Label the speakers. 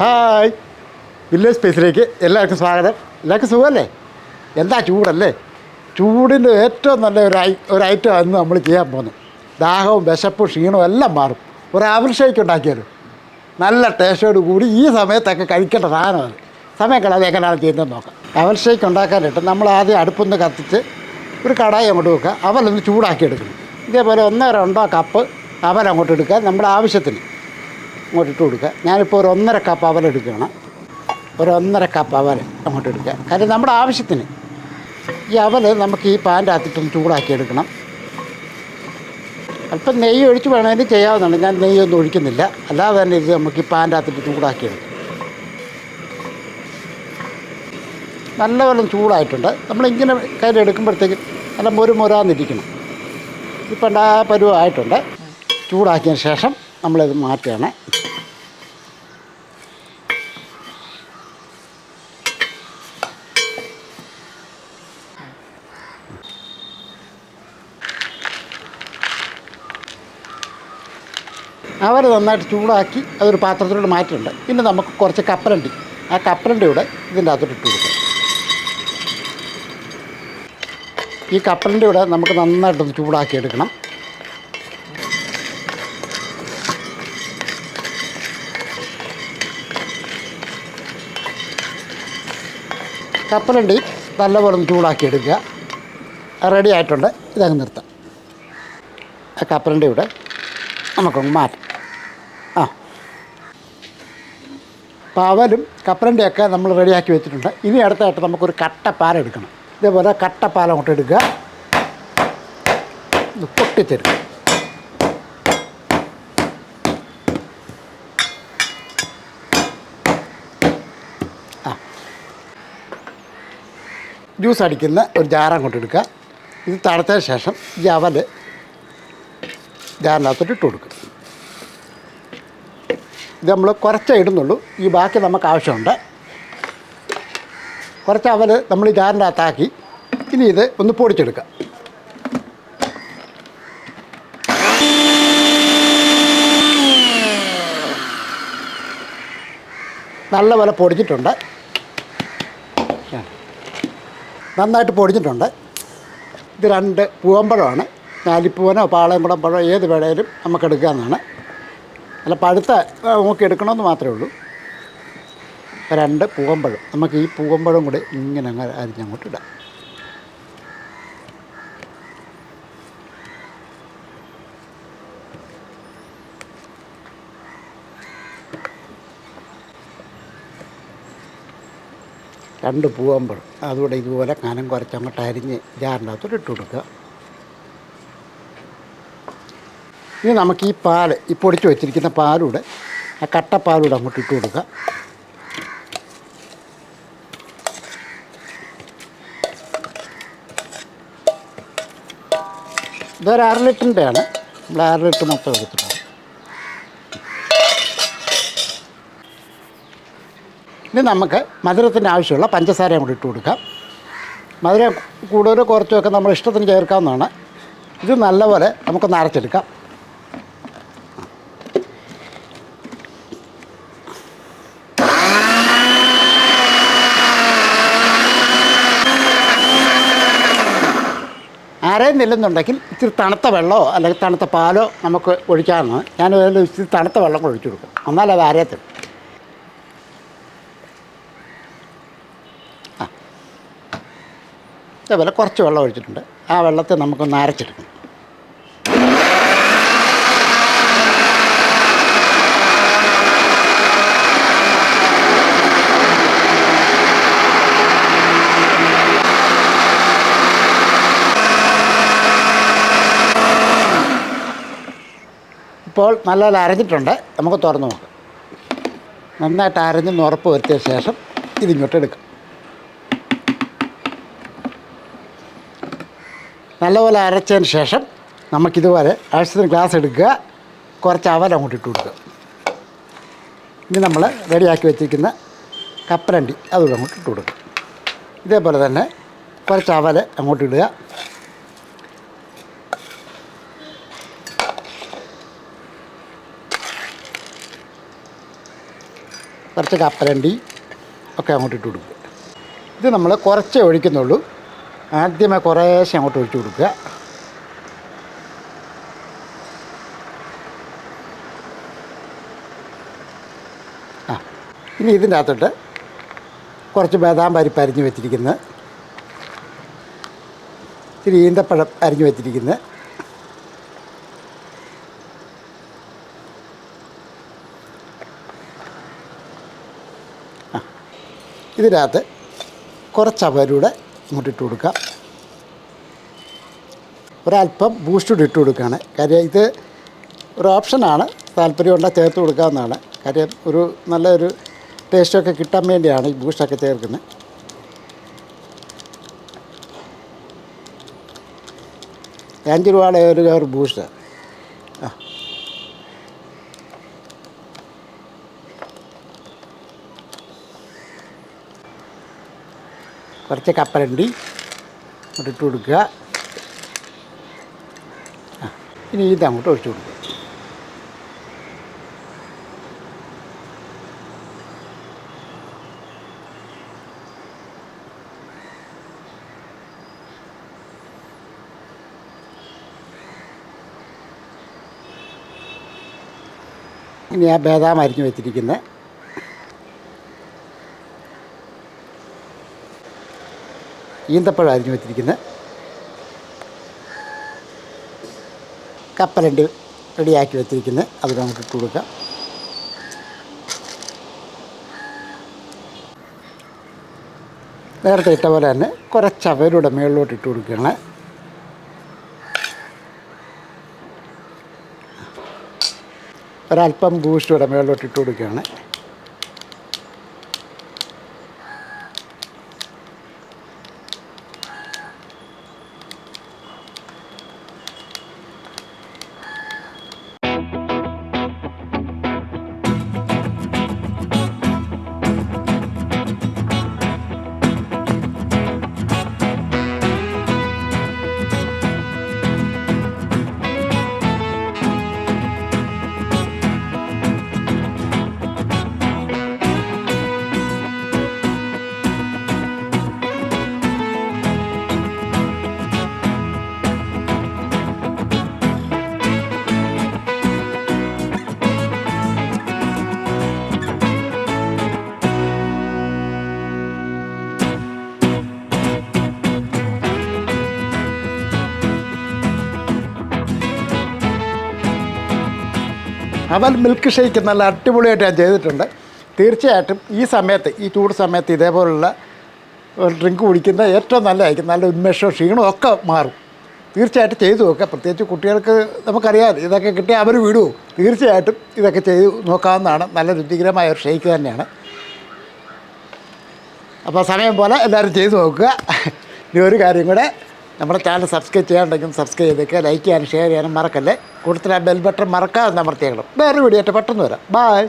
Speaker 1: Hi. Village സ്പേസിലേക്ക് എല്ലാവർക്കും സ്വാഗതം. എല്ലാവർക്കും സുഖമല്ലേ? എന്താ ചൂടല്ലേ? ചൂടിന്റെ ഏറ്റവും നല്ല ഒരു ഐ ഒരു ഐറ്റം അന്ന് നമ്മൾ ചെയ്യാൻ പോകുന്നത്. ദാഹവും വിശപ്പും ക്ഷീണവും എല്ലാം മാറും. ഒരു ആവൽ ഷേക്ക് ഉണ്ടാക്കിയാലും? നല്ല ടേസ്റ്റോട് കൂടി ഈ സമയത്തൊക്കെ കഴിക്കേണ്ട സാധനമാണ് സമയം കളയാതെ എങ്ങനെയാണ് ചെയ്യുന്നത് നോക്കാം. അവൽ ഷേക്ക് ഉണ്ടാക്കാനായിട്ട് നമ്മൾ ആദ്യം അടുപ്പൊന്ന് കത്തിച്ച് ഒരു കടായി അങ്ങോട്ട് വെക്കുക. അവലൊന്ന് ചൂടാക്കി എടുക്കണം ഇതേപോലെ ഒന്നോ രണ്ടോ കപ്പ് അവൽ അങ്ങോട്ട് എടുക്കുക. നമ്മുടെ ആവശ്യത്തിന്. അങ്ങോട്ട് കൊടുക്കുക. ഞാനിപ്പോൾ ഒരു ഒന്നര കപ്പ് അവൽ എടുക്കുകയാണ്. ഒരു ഒന്നര കപ്പ് അവൽ അങ്ങോട്ട് എടുക്കുക. കാര്യം നമ്മുടെ ആവശ്യത്തിന് ഈ അവൽ നമുക്ക് ഈ പാന്റെ അകത്തിട്ടൊന്ന് ചൂടാക്കി എടുക്കണം. അല്പം നെയ്യ് ഒഴിച്ച് വേണമെങ്കിൽ ചെയ്യാവുന്നതാണ്. ഞാൻ നെയ്യൊന്നും ഒഴിക്കുന്നില്ല. അല്ലാതെ തന്നെ ഇത് നമുക്ക് ഈ പാന്റെ അകത്തിട്ട് ചൂടാക്കി എടുക്കും. നല്ലപോലെ ചൂടായിട്ടുണ്ട്. നമ്മളിങ്ങനെ കയ്യിൽ എടുക്കുമ്പോഴത്തേക്കും നല്ല മൊരു മൊരാന്നിരിക്കണം. ഇപ്പം ആ പരുവമായിട്ടുണ്ട് ചൂടാക്കിയതിന് ശേഷം നമ്മളിത് മാറ്റുകയാണ് അവർ നന്നായിട്ട് ചൂടാക്കി അതൊരു പാത്രത്തിലോട്ട് മാറ്റുന്നുണ്ട് പിന്നെ നമുക്ക് കുറച്ച് കപ്പലണ്ടി. ആ കപ്പലണ്ടി കൂടെ ഇതിന്റെ അകത്തോട്ട് ഇട്ട് കൊടുക്കാം. ഈ കപ്പലണ്ടി കൂടെ നമുക്ക് നന്നായിട്ടൊന്ന് ചൂടാക്കി എടുക്കണം. കപ്പലണ്ടി നല്ലപോലെ ഒന്ന് ചൂടാക്കി എടുക്കുക റെഡി ആയിട്ടുണ്ട്. ഇതങ്ങ് നിർത്താം. ആ കപ്പലണ്ടി ഇവിടെ നമുക്കൊന്ന് മാറ്റാം. ആ. പാവലും കപ്പലണ്ടിയൊക്കെ നമ്മൾ റെഡിയാക്കി വെച്ചിട്ടുണ്ട്. ഇനി അടുത്തായിട്ട് നമുക്കൊരു കട്ടപ്പാല എടുക്കണം. ഇതേപോലെ കട്ടപ്പാല അങ്ങോട്ട് എടുക്കുക. ഇത് ജ്യൂസ് അടിക്കുന്ന ഒരു ജാർ അങ്ങോട്ട് എടുക്കുക. ഇത് തണുത്തതിന് ശേഷം അവൽ ജാറിനകത്തോട്ട് ഇട്ട് കൊടുക്കും ഇത് നമ്മൾ കുറച്ചേ ഇടുന്നുള്ളൂ. ഈ ബാക്കി നമുക്ക് ആവശ്യമുണ്ട്. കുറച്ച് അവൽ നമ്മൾ ഈ ജാറിന്റെ അകത്താക്കി ഇനി ഇത് ഒന്ന് പൊടിച്ചെടുക്കുക. നല്ലപോലെ പൊടിച്ചിട്ടുണ്ട്. നന്നായിട്ട് പൊടിഞ്ഞിട്ടുണ്ട്. ഇത് രണ്ട് പൂവമ്പഴമാണ്. ഞാലിപ്പൂവനോ പാളയംകുടം പഴമോ ഏത് വേളയിലും നമുക്ക് എടുക്കാമെന്നാണ് അല്ല പഴുത്ത നോക്കി എടുക്കണമെന്ന് മാത്രമേ ഉള്ളൂ. രണ്ട് പൂവമ്പഴം. നമുക്ക് ഈ പൂവമ്പഴം കൂടി ഇങ്ങനെ അങ്ങ് അരിഞ്ഞങ്ങോട്ട് ഇടാം. രണ്ട് പൂവമ്പഴം അതുകൂടെ ഇതുപോലെ കനം കുറച്ച് അങ്ങോട്ട് അരിഞ്ഞ് ജാറിന്റെ അകത്തോട്ട് ഇട്ട് കൊടുക്കുക. ഇനി നമുക്ക് ഈ പാൽ ഈ പൊടിച്ച് വെച്ചിരിക്കുന്ന പാലൂടെ ആ കട്ടപ്പാലൂടെ അങ്ങോട്ട് ഇട്ട് കൊടുക്കുക. ഇതൊരു അര ലിറ്ററിന്റെയാണ് നമ്മൾ അര ലിറ്റർ മൊത്തം എടുത്തിട്ടുണ്ട് ഇനി നമുക്ക് മധുരത്തിന് ആവശ്യമുള്ള പഞ്ചസാരയും കൂടി ഇട്ട് കൊടുക്കാം. മധുരം കൂടുതലോ കുറച്ചൊക്കെ നമ്മൾ ഇഷ്ടത്തിന് ചേർക്കാവുന്നതാണ്. ഇത് നല്ലപോലെ നമുക്കൊന്ന് അരച്ചെടുക്കാം. അരയുന്നില്ലെന്നുണ്ടെങ്കിൽ ഇച്ചിരി തണുത്ത വെള്ളമോ അല്ലെങ്കിൽ തണുത്ത പാലോ നമുക്ക് ഒഴിക്കാവുന്നതാണ്. ഞാൻ ഇച്ചിരി തണുത്ത വെള്ളം കൂടെ ഒഴിച്ചു കൊടുക്കും. എന്നാലത് അത് അരയത്തില്ല ആ അതേപോലെ കുറച്ച് വെള്ളം ഒഴിച്ചിട്ടുണ്ട്. ആ വെള്ളത്തെ നമുക്കൊന്ന് അരച്ചെടുക്കും. ഇപ്പോൾ നല്ലപോലെ അരഞ്ഞിട്ടുണ്ട്. നമുക്ക് തുറന്നു നോക്കാം. നന്നായിട്ട് അരഞ്ഞെന്ന് ഉറപ്പ് വരുത്തിയ ശേഷം ഇതിങ്ങോട്ട് എടുക്കാം. നല്ലപോലെ അരച്ചതിന് ശേഷം നമുക്കിതുപോലെ ആവശ്യത്തിന് ഗ്ലാസ് എടുക്കുക. കുറച്ച് അവൽ അങ്ങോട്ട് ഇട്ട് കൊടുക്കുക. ഇനി നമ്മൾ റെഡിയാക്കി വെച്ചിരിക്കുന്ന കപ്പലണ്ടി അതുകൂടെ അങ്ങോട്ട് ഇട്ട് കൊടുക്കുക ഇതേപോലെ തന്നെ കുറച്ച് അവൽ അങ്ങോട്ട് ഇടുക. കുറച്ച് കപ്പലണ്ടി ഒക്കെ അങ്ങോട്ട് ഇട്ട് കൊടുക്കുക ഇത് നമ്മൾ കുറച്ചേ ഒഴിക്കുന്നുള്ളൂ. ആദ്യമേ കുറേശ്ശെ അങ്ങോട്ട് ഒഴിച്ചു കൊടുക്കുക. ആ ഇനി ഇതിന്റെ അകത്തോട്ട് കുറച്ച് ബദാം പരിപ്പ് അരിഞ്ഞ് വെച്ചിരിക്കുന്നത് ഇത്തിരി ഈന്തപ്പഴം അരിഞ്ഞ് വെച്ചിരിക്കുന്നത് ഇതിനകത്ത് കുറച്ച് അവരൂടെ ഇങ്ങോട്ട് ഇട്ട് കൊടുക്കാം. ഒരല്പം ബൂസ്റ്റ് കൂടി ഇട്ട് കൊടുക്കുകയാണ്. കാര്യം ഇത് ഒരു ഓപ്ഷനാണ് താല്പര്യം ഉണ്ടെങ്കിൽ ചേർത്ത് കൊടുക്കാവുന്നതാണ്. കാര്യം ഒരു നല്ലൊരു ടേസ്റ്റൊക്കെ കിട്ടാൻ വേണ്ടിയാണ് ഈ ബൂസ്റ്റൊക്കെ ചേർക്കുന്നത്. അഞ്ച് രൂപയുടെ ഒരു കവർ ആ കുറച്ച് കപ്പലണ്ടി അങ്ങോട്ട് ഇട്ട് കൊടുക്കുക ഇനി ഇത് അങ്ങോട്ട് ഒഴിച്ചു കൊടുക്കുക. ഇനി ആ ബേദാം അരിഞ്ഞു വെച്ചിരിക്കുന്ന ഈന്തപ്പഴം അരിഞ്ഞു വെച്ചിരിക്കുന്നത്. കപ്പലണ്ടി റെഡിയാക്കി വെച്ചിരിക്കുന്നത്. അത് നമുക്ക് ഇട്ട് കൊടുക്കാം. നേരത്തെ ഇട്ട പോലെ തന്നെ കുറച്ച് അവരുടെ മുകളിലോട്ട് ഇട്ട് കൊടുക്കുകയാണ്. ഒരല്പം ബൂസ്റ്റ് ഇവിടെ മുകളിലോട്ട് ഇട്ട് കൊടുക്കുകയാണ്. അവൽ മിൽക്ക് ഷേക്ക് നല്ല അടിപൊളിയായിട്ട് ഞാൻ ചെയ്തിട്ടുണ്ട്. തീർച്ചയായിട്ടും ഈ സമയത്ത് ഈ ചൂട് സമയത്ത് ഇതേപോലുള്ള ഡ്രിങ്ക് കുടിക്കുന്ന ഏറ്റവും നല്ലതായിരിക്കും നല്ല ഉന്മേഷവും ക്ഷീണവും ഒക്കെ മാറും. തീർച്ചയായിട്ടും ചെയ്തു നോക്കുക. പ്രത്യേകിച്ച് കുട്ടികൾക്ക് നമുക്കറിയാം ഇതൊക്കെ കിട്ടിയാൽ അവർ വിടുമോ തീർച്ചയായിട്ടും ഇതൊക്കെ ചെയ്തു നോക്കാവുന്നതാണ്. നല്ല രുചികരമായ ഒരു ഷേക്ക് തന്നെയാണ്. അപ്പോൾ സമയം പോലെ എല്ലാവരും ചെയ്തു നോക്കുക. ഇനി ഒരു കാര്യം കൂടെ നമ്മുടെ ചാനൽ സബ്സ്ക്രൈബ് ചെയ്യാണ്ടെങ്കിൽ സബ്സ്ക്രൈബ് ചെയ്തേക്കുക ലൈക്ക് ചെയ്യാനും ഷെയർ ചെയ്യാനും മറക്കല്ലേ? കൂടുതൽ ആ ബെൽ ബട്ടൺ മറക്കാതെ അമർത്തിയേക്കണം വേറെ വീഡിയോ ആയിട്ട് പെട്ടെന്ന് വരാം. ബായ്